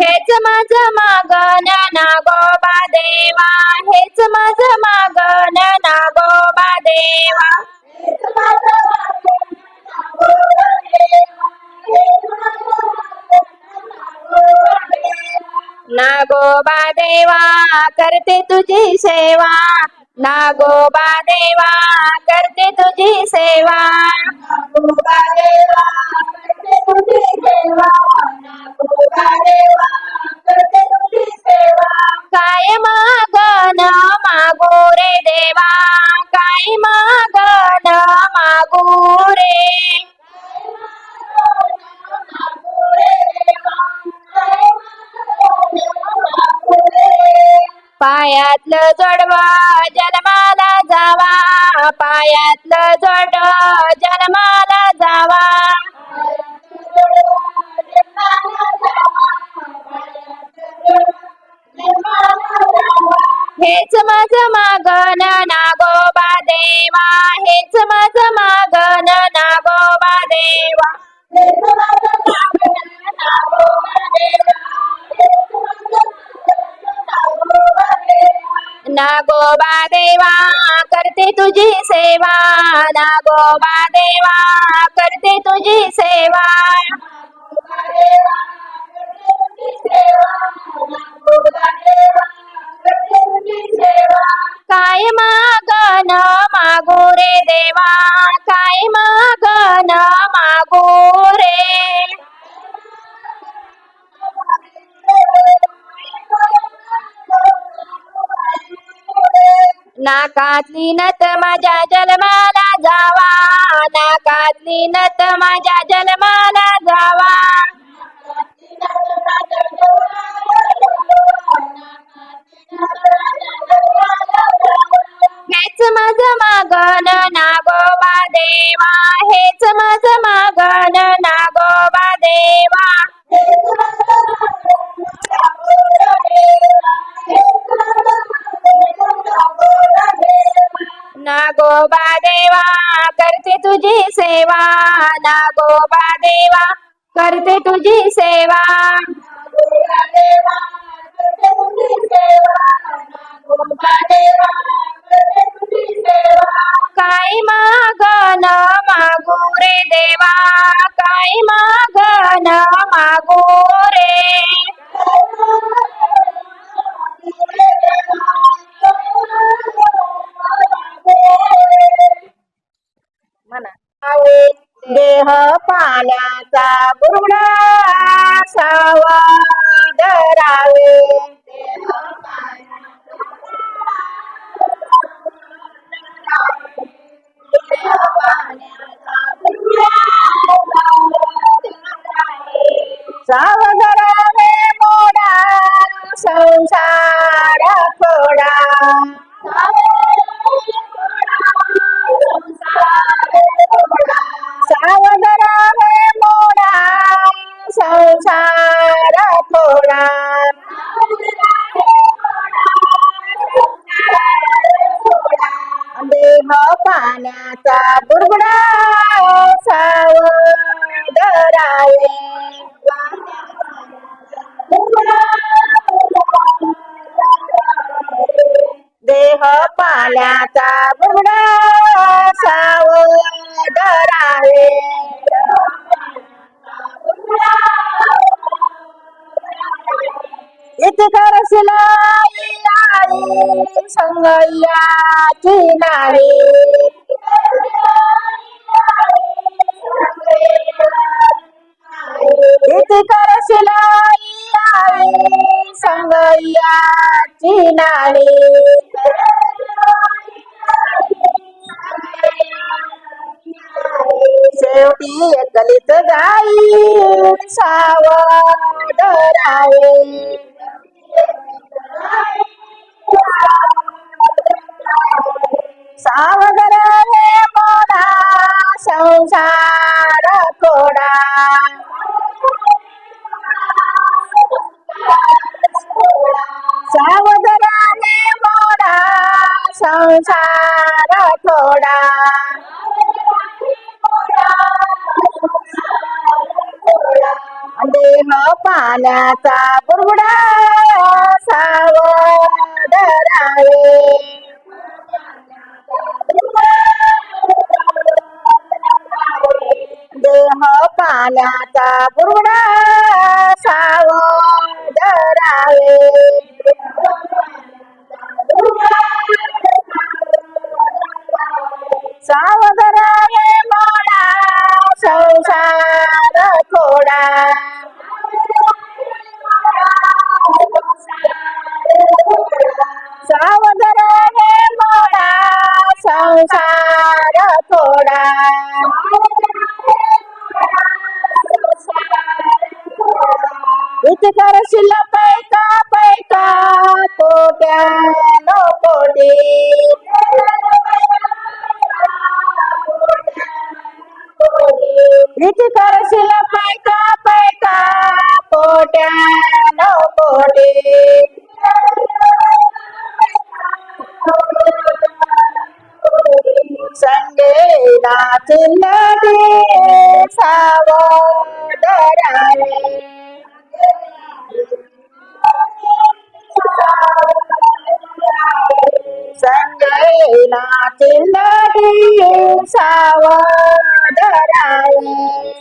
हेच माझ मागण नागोबा देवा. हेच माझ मागण नागोबा देवा. नागोबा देवा. करते तुझी सेवा. नागोबा देवा करते तुझी सेवा. नागोबा देवा करते तुझी सेवा. पायातलं जोडवा जन्माला जावा. पायातलं जोड जन्माला जावा. हेच माझ मागण नागोबा नागोबा देवा करते तुझी सेवा. नागोबा नाकातली नत माझ्या जन्माला जावा. नाकातली नत माझ्या जन्माला जावा. हेच माझ मागण नागोबा देवा. हेच माझ मागण नागोबा देवा. नागोबा देवा करते तुझी सेवा. नागोबा देवा करते तुझी सेवा. काय मागण मागू रे देवा? काय माग पाण्याचा बुडा सावध रावे सावध रावे मोडा संसार थोडा सारा थोडा. देह पाण्याचा बुडबुडा साव रावे देह पाण्याचा बुडबुडा सावध रावे इतकर सिलाई आई संगयाची नारी इतकर सिलाई आई संगयाची नारी शेवटी एकलित जाई सावध रावे सावध रावे मोडा संसार कोडा. सावध रावे मोडा संसार कोडा. देह पाण्याचा बुरबुडा सावध राहावे देह पाण्याचा बुरबुडा सावध थोडा सावध राहावे मोडा संसार थोडा इथे करशील पैका पैका कोट्या नो कोटी इथे करशील Paika Paika can nobody. Sunday, not in the days, I want that I Sunday, not in the days, I want that I